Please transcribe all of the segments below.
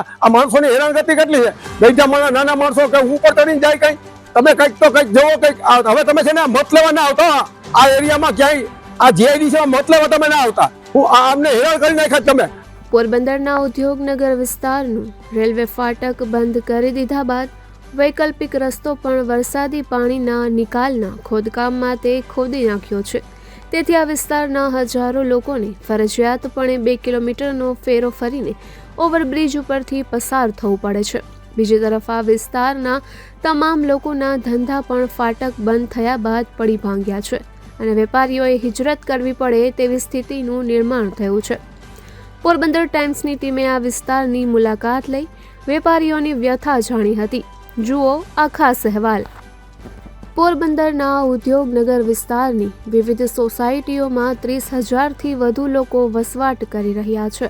આ માણસોની હેરાનગતિ કેટલી છે? ગઈઢા માણસ, નાના માણસો કે ઉપર ચડીને જાય કઈ? તમે કંઈક તો કંઈક જવો કંઈક. હવે તમે છે ને મત લેવા ના આવતા? આ એરિયામાં ક્યાંય, આ જીઆઈડીસી માં મત લેવા તમે ના આવતા? હું આમને હેરાન કરી નાખ્યા તમે. પોરબંદરના ઉદ્યોગનગર વિસ્તારનું રેલવે ફાટક બંધ કરી દીધા બાદ વૈકલ્પિક રસ્તો પણ વરસાદી પાણીના નિકાલના ખોદકામમાં તે ખોદી નાખ્યો છે. તેથી આ વિસ્તારના હજારો લોકોને ફરજિયાતપણે બે કિલોમીટરનો ફેરો ફરીને ઓવરબ્રિજ ઉપરથી પસાર થવું પડે છે. બીજી તરફ આ વિસ્તારના તમામ લોકોના ધંધા પણ ફાટક બંધ થયા બાદ પડી ભાંગ્યા છે અને વેપારીઓએ હિજરત કરવી પડે તેવી સ્થિતિનું નિર્માણ થયું છે. પોરબંદર ટાઈમ્સની ટીમે આ વિસ્તારની મુલાકાત લઈ વેપારીઓની વ્યથા જાણી હતી. જુઓ આ ખાસ અહેવાલ. પોરબંદરના ઉદ્યોગનગર વિસ્તારની વિવિધ સોસાયટીઓમાં ત્રીસ હજારથી વધુ લોકો વસવાટ કરી રહ્યા છે.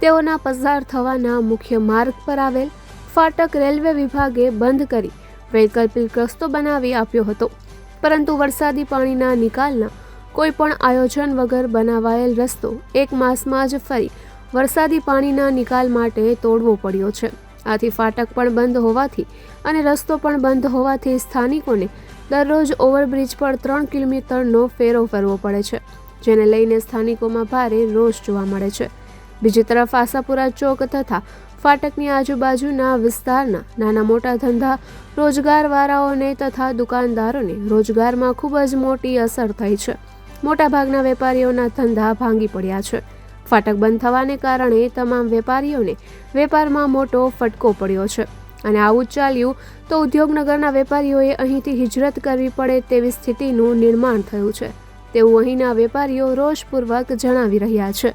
તેઓના પસાર થવાના મુખ્ય માર્ગ પર આવેલ ફાટક રેલવે વિભાગે બંધ કરી વૈકલ્પિક રસ્તો બનાવી આપ્યો હતો. પરંતુ વરસાદી પાણીના નિકાલના કોઈ પણ આયોજન વગર બનાવાયેલ રસ્તો એક માસમાં જ ફરી વરસાદી પાણીના નિકાલ માટે તોડવો પડ્યો છે. આથી ફાટક પણ બંધ હોવાથી અને રસ્તો પણ બંધ હોવાથી સ્થાનિકોને દરરોજ ઓવરબ્રિજ પર ત્રણ કિલોમીટરનો ફેરો ફરવો પડે છે, જેને લઈને સ્થાનિકોમાં ભારે રોષ જોવા મળે છે. બીજી તરફ આશાપુરા ચોક તથા ફાટકની આજુબાજુના વિસ્તારના નાના મોટા ધંધા રોજગારવાળાઓને તથા દુકાનદારોને રોજગારમાં ખૂબ જ મોટી અસર થઈ છે. મોટાભાગના વેપારીઓના ધંધા ભાંગી પડ્યા છે. ફાટક બંધ થવાને કારણે તમામ વેપારીઓને વેપારમાં મોટો ફટકો પડ્યો છે અને આવું ચાલ્યું તો ઉદ્યોગનગરના વેપારીઓએ અહીંથી હિજરત કરવી પડે તેવી સ્થિતિનું નિર્માણ થયું છે. તેવું અહીંના વેપારીઓ રોષપૂર્વક જણાવી રહ્યા છે.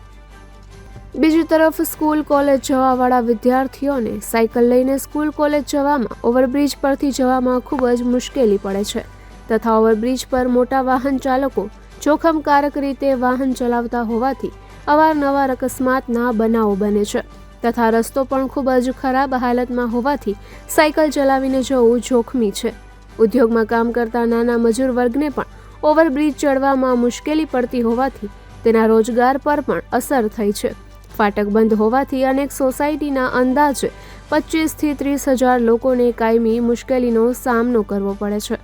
બીજી તરફ સ્કૂલ કોલેજ જવાવાળા વિદ્યાર્થીઓને સાયકલ લઈને સ્કૂલ કોલેજ જવામાં ઓવરબ્રિજ પરથી જવામાં ખૂબ જ મુશ્કેલી પડે છે. તથા ઓવરબ્રિજ પર મોટા વાહન ચાલકો જોખમકારક રીતે વાહન ચલાવતા હોવાથી અવારનવાર અકસ્માતના બનાવો બને છે. તથા રસ્તો પણ ખૂબ જ ખરાબ હાલતમાં હોવાથી સાયકલ ચલાવીને જવું જોખમી છે. ઉદ્યોગમાં કામ કરતા નાના મજૂર વર્ગને પણ ઓવરબ્રિજ ચડવામાં મુશ્કેલી પડતી હોવાથી તેના રોજગાર પર પણ અસર થઈ છે. ફાટક બંધ હોવાથી અનેક સોસાયટીના અંદાજે પચીસથી ત્રીસ હજાર લોકોને કાયમી મુશ્કેલીનો સામનો કરવો પડે છે.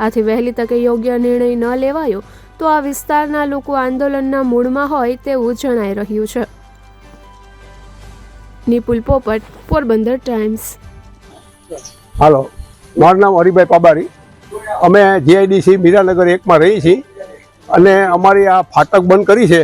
આથી વહેલી તકે યોગ્ય નિર્ણય ન લેવાયો તો આ વિસ્તારના લોકો આંદોલનના મૂળમાં હોય તેવું જણાઈ રહ્યું છે. નિપુલ પોપટ, પોરબંદર ટાઈમ્સ. હાલો, મારું નામ હરિભાઈ પાબારી. અમે જીઆઈડીસી મીરાનગર એકમાં રહી છીએ અને અમારી આ ફાટક બંધ કરી છે.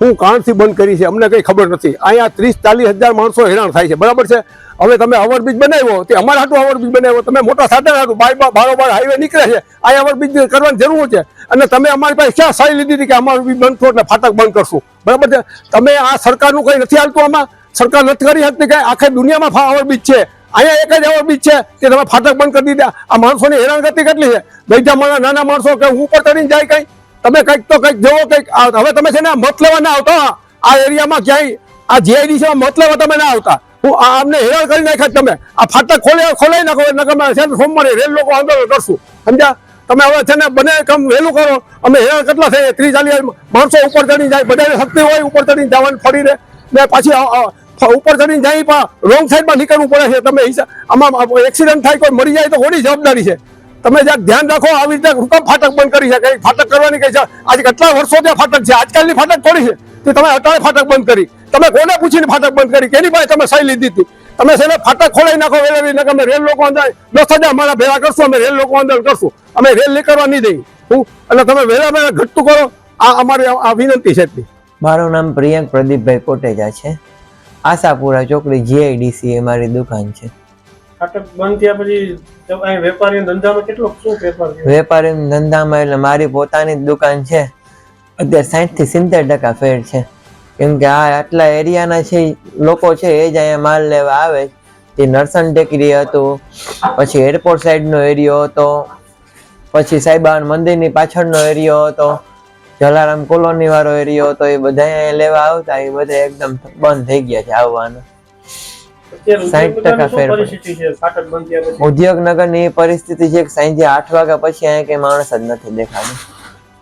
હું કાણથી બંધ કરી છે, અમને કંઈ ખબર નથી. અહીંયા ત્રીસ, ચાલીસ હજાર માણસો હેરાન થાય છે, બરાબર છે? હવે તમે ઓવરબ્રિજ બનાવ્યો, તે અમારા હાટું ઓવરબ્રિજ બનાવ્યો, તમે મોટા સાધન હાટું બારોબાર હાઈવે નીકળે છે, અહીંયા ઓવરબ્રિજ કરવાની જરૂર છે. અને તમે અમારી પાસે ક્યાં સારી લીધી હતી કે અમારું બી બંધ થયું એટલે ફાટક બંધ કરશું? બરાબર છે? તમે આ સરકારનું કંઈ નથી હાલતું આમાં? સરકાર નથી કરી શકતી કે આખી દુનિયામાં ઓવરબ્રિજ છે? અહીંયા એક જ એવો બીચ છે કે તમે ફાટક બંધ કરી દીધા? આ માણસોની હેરાનગતિ કેટલી છે? ગઈઢા માણસ, નાના માણસો કે હું ઉપર ચડીને જાય કઈ? તમે કંઈક તો કંઈક જોવો, કંઈક હવે તમે છે ને મત લેવા ના આવતા. આ એરિયામાં ક્યાંય આ જીઆઈડીસીમાં મત લેવા તમે ના આવતા. હું આમને હેરાન કરી નાખ્યા તમે. આ ફાટક ખોલે ખોલાઈ નાખો, એટલે છે ને સોમવારે રેલ લોકો આંદોલન કરશું. સમજ્યા? તમે હવે છે ને બને કામ વહેલું કરો. અમે હેરાન કેટલા થઈએ? ત્રીસ ચાલીસ માણસો ઉપર ચડી જાય. બધાને શક્તિ હોય, ઉપર ચડી જવાની ફરીને ને પાછી ઉપર ચડીને જાય પણ રોંગ સાઈડમાં નીકળવું પડે છે. તમે આમાં એક્સિડન્ટ થાય કોઈ, મરી જાય તો કોની જવાબદારી છે? તમે જ્યાં ધ્યાન રાખો, આવી રીતે હુકમ ફાટક બંધ કરી શકે. ફાટક કરવાની કઈ છે, આજે કેટલા વર્ષો ત્યાં ફાટક છે? આજકાલની ફાટક થોડી છે. તે તમે અટાણે ફાટક બંધ કરી. તમે કોને પૂછીને ફાટક બંધ કરી? કેની પાસે તમે સહી લીધી હતી? તમે છે ફાટક ખોલાઈ નાખો વેલેવી નાખો અમે રેલ લોકો અંદર દસ હજાર મારા ભેગા કરશું, અમે રેલ લોકો અંદર કરશું. અમે રેલ નીકળવા નહીં દઈ હું? એટલે તમે વહેલા વહેલા ઘટતું કરો. આ અમારી આ વિનંતી છે મારું નામ પ્રિયંક પ્રદીપભાઈ કોટેજા છે. આશાપુરા ચોકડી જીઆઈડીસી એ મારી દુકાન છે. ફાટક વેપારી ધંધામાં એટલે મારી પોતાની જ દુકાન છે. અત્યારે સાઠથી સિત્તેર ટકા ફેર છે. કેમ કે આ આટલા એરિયાના છે, લોકો છે એ જ અહીંયા માલ લેવા આવે તે નરસન ટેકરી હતું, પછી એરપોર્ટ સાઈડનો એરિયો હતો, પછી સાઈબાન મંદિરની પાછળનો એરિયો હતો, જલારામ કોલોની વાળો એરિયો હતો, એ બધા લેવા આવતા, એ બધા એકદમ બંધ થઈ ગયા છે આવવાના. બંધ? ની પરિસ્થિતિ છે કે સાંજે આઠ વાગ્યા પછી અહીંયા કઈ માણસ જ નથી દેખાતું.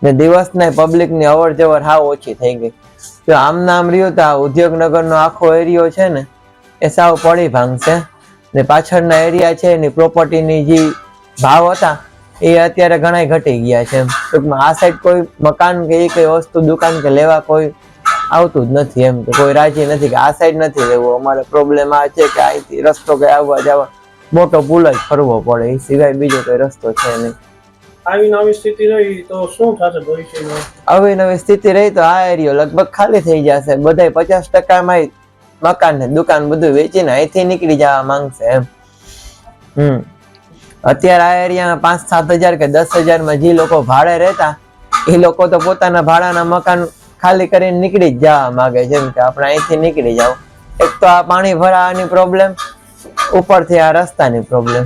ને દિવસના પબ્લિકની અવર જવર હાવ ઓછી થઈ ગઈ. જો આમ નામ રહ્યું તો આ ઉદ્યોગનગરનો આખો એરિયો છે ને એ સાવ પડી ભાંગશે. ને પાછળના એરિયા છે એની પ્રોપર્ટીની જે ભાવ હતા એ અત્યારે ઘણા ઘટી ગયા છે ટૂંકમાં આ સાઈડ કોઈ મકાન કે એ કઈ વસ્તુ દુકાન કે લેવા કોઈ આવતું જ નથી એમ કે કોઈ રાજી નથી કે આ સાઈડ નથી રહેવું. અમારે પ્રોબ્લેમ આ છે કે અહીંથી રસ્તો કે આવવા જવા મોટો પુલ જ ફરવો પડે. એ સિવાય બીજો કોઈ રસ્તો છે નહીં. આવી નવી સ્થિતિ રહી તો શું થશે ભવિષ્યમાં? હવે નવી સ્થિતિ રહી તો આ એરિયો લગભગ ખાલી થઈ જશે. બધાય પચાસ ટકામાં મકાન ને દુકાન બધું વેચીને અહીંથી નીકળી જવા માંગશે એમ. હમ. અત્યારે આ એરિયામાં પાંચ સાત હજાર કે દસ હજારમાં જે લોકો ભાડે રહેતા એ લોકો તો પોતાના ભાડાના મકાન ખાલી કરીને નીકળી જ જવા માંગે જેમ કે આપણે અહીંથી નીકળી જાવ એક તો આ પાણી ભરાવાની પ્રોબ્લેમ ઉપરથી આ રસ્તાની પ્રોબ્લેમ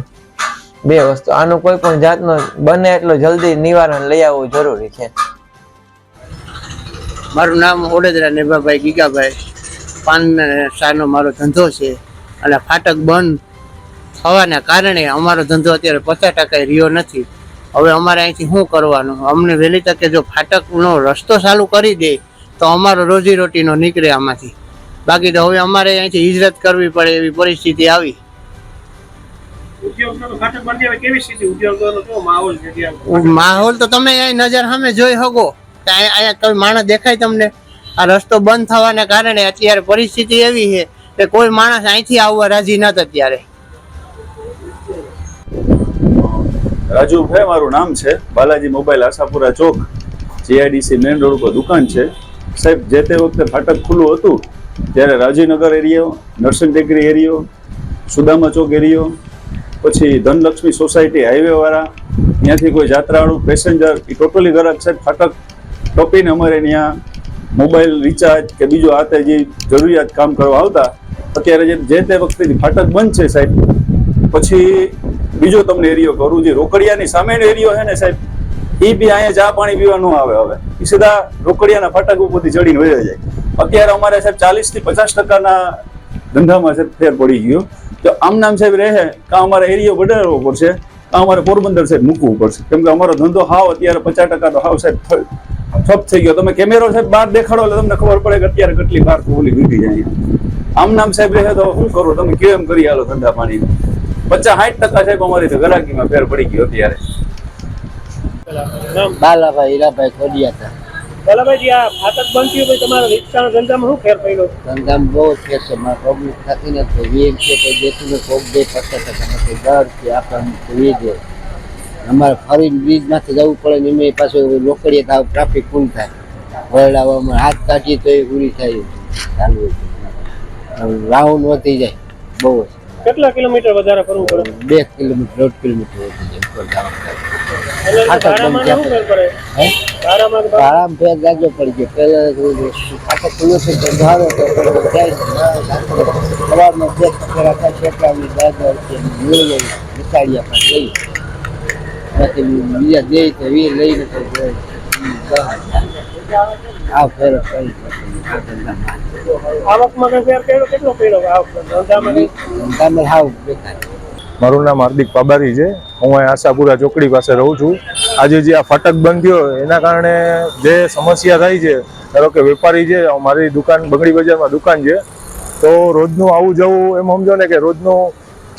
બે વસ્તુ, આનું કોઈ પણ જાતનો બને એટલો જલ્દી નિવારણ લઈ આવવું જરૂરી છે. મારું નામ ઓડેદરા નેભાભાઈ ગીગાભાઈ. પાન શાનો મારો ધંધો છે અને ફાટક બંધ થવાના કારણે અમારો ધંધો અત્યારે પચાસ ટકા રહ્યો નથી. હવે અમારે અહીંથી શું કરવાનું? અમને વહેલી તકે જો ફાટકનો રસ્તો ચાલુ કરી દે તો અમારો રોજીરોટીનો નીકળે આમાંથી. બાકી તો હવે અમારે અહીંથી હિજરત કરવી પડે એવી પરિસ્થિતિ આવી. માહોલ તો તમે અહીં નજર સામે જોઈ શકો. અહીંયા કોઈ માણસ દેખાય તમને? આ રસ્તો બંધ થવાના કારણે અત્યારે પરિસ્થિતિ એવી છે કે કોઈ માણસ અહીંથી આવવા રાજી નથી અત્યારે. રાજુભાઈ મારું નામ છે બાલાજી મોબાઈલ આશાપુરા ચોક, જીઆઈડીસી મેઇન રોડ ઉપર દુકાન છે. સાહેબ, જે તે વખતે ફાટક ખુલ્લું હતું, ત્યારે રાજીનગર એરિયો નરસિંહ ટેકરી એરિયો, સુદામા ચોક એરિયો, પછી ધનલક્ષ્મી સોસાયટી હાઈવેવાળા, ત્યાંથી કોઈ જાત્રાળુ, પેસેન્જર એ ટોટલી ગ્રાહક સાહેબ ફાટક ટોપીને અમારે ત્યાં મોબાઈલ રિચાર્જ કે બીજું આ જે જરૂરિયાત કામ કરવા આવતા, અત્યારે જે તે વખતે ફાટક બંધ છે સાહેબ, પછી બીજો તમને એરિયો કરું જે રોકડિયાની સામેનો એરિયો છે ને સાહેબ એ બી અહીંયા ચા પાણી પીવા ન આવે હવે. એ સીધા રોકડિયાના ફાટક ઉપરથી ચડીને વહી જાય. અત્યારે અમારે સાહેબ ચાલીસથી પચાસ ટકાના ધંધામાં સાહેબ ફેર પડી ગયો. તો આમ નામ સાહેબ રહે કાં અમારે એરિયો વધારવો પડશે કાં અમારે પોરબંદર સાહેબ મૂકવું પડશે. કેમ કે અમારો ધંધો હાવ અત્યારે પચાસ ટકા તો હાવ સાહેબ ઠપ થઈ ગયો. તમે કેમેરો સાહેબ બહાર દેખાડો એટલે તમને ખબર પડે કે અત્યારે કેટલી બહાર ખોલી દીધી જાય આમ નામ સાહેબ રહે તો શું કરો? તમે કેમ કરી આલો ધંધા પાણી પચાસ સાઠ ટકા સાહેબ અમારી તો ગરાકીમાં ફેર પડી ગયો અત્યારે. બાલાભાઈ હીરાભાઈ ખોડિયા હતા. બાલાભાઈ આ ફાટક બંધ થયું પછી તમારા રિક્ષાના ધંધામાં શું ફેર પડ્યો? ધંધામાં બહુ ફેર છે. મારે થતી નથી. વીર છે કોઈ દેતું ને કોક દે પચાસ ટકા નથી દર છે આપણને વીજ. અમારે ફરીને બ્રિજમાંથી જવું પડે ને એમાં પાછું લોકડીએ થાવ ટ્રાફિક ફૂલ થાય. વરડાવામાં હાથ કાઢીએ તો એ પૂરી થાય. ચાલુ રાઉન્ડ વધી જાય. બહુ જ. કેટલા કિલોમીટર વધારે કરવું પડે? બે કિલોમીટર દોઢ કિલોમીટર આરામ ફેર લાગ્યો પડી? ગયો. પહેલા ખાતા ખુલ્લો છે તો તો દાદર છે મળી જાય નિકાળ્યા લઈ બાકી બીજા દે તો એ લઈને તો જાય. આ ફેર કરી આવકમાં ફેર કર્યો? કેટલો કર્યો આવક ધંધામાં કઈ? ધંધામાં હાવ બેકાર. મારું નામ હાર્દિક પાબારી છે. હું અહીં આશાપુરા ચોકડી પાસે રહું છું. આજે જે આ ફાટક બંધ થયો એના કારણે જે સમસ્યા થાય છે ધારો કે વેપારી છે મારી દુકાન બંગડી બજારમાં દુકાન છે તો રોજનું આવું જવું એમ સમજો ને કે રોજનું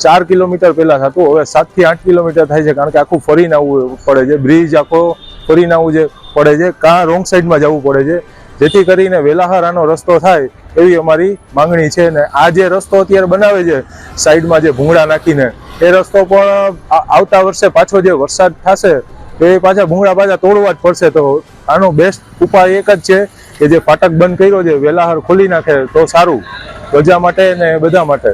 ચાર કિલોમીટર પહેલાં થતું હવે સાતથી આઠ કિલોમીટર થાય છે કારણ કે આખું ફરીને આવવું પડે છે બ્રિજ આખો ફરીને આવવું જે પડે છે, કાં રોંગ સાઈડમાં જવું પડે છે. જેથી કરીને વેલાહાર આનો રસ્તો થાય એવી અમારી માંગણી છે ને આ જે રસ્તો અત્યારે બનાવે છે સાઈડમાં જે ભૂંગળા નાખીને, એ રસ્તો પણ આવતા વર્ષે પાછો જે વરસાદ થશે, તો એ પાછા ભૂંગળા પાછા તોડવા જ પડશે. તો આનો બેસ્ટ ઉપાય એક જ છે કે જે ફાટક બંધ કર્યો છે, વેલાહાર ખોલી નાખે તો સારું. પ્રજા માટે ને બધા માટે.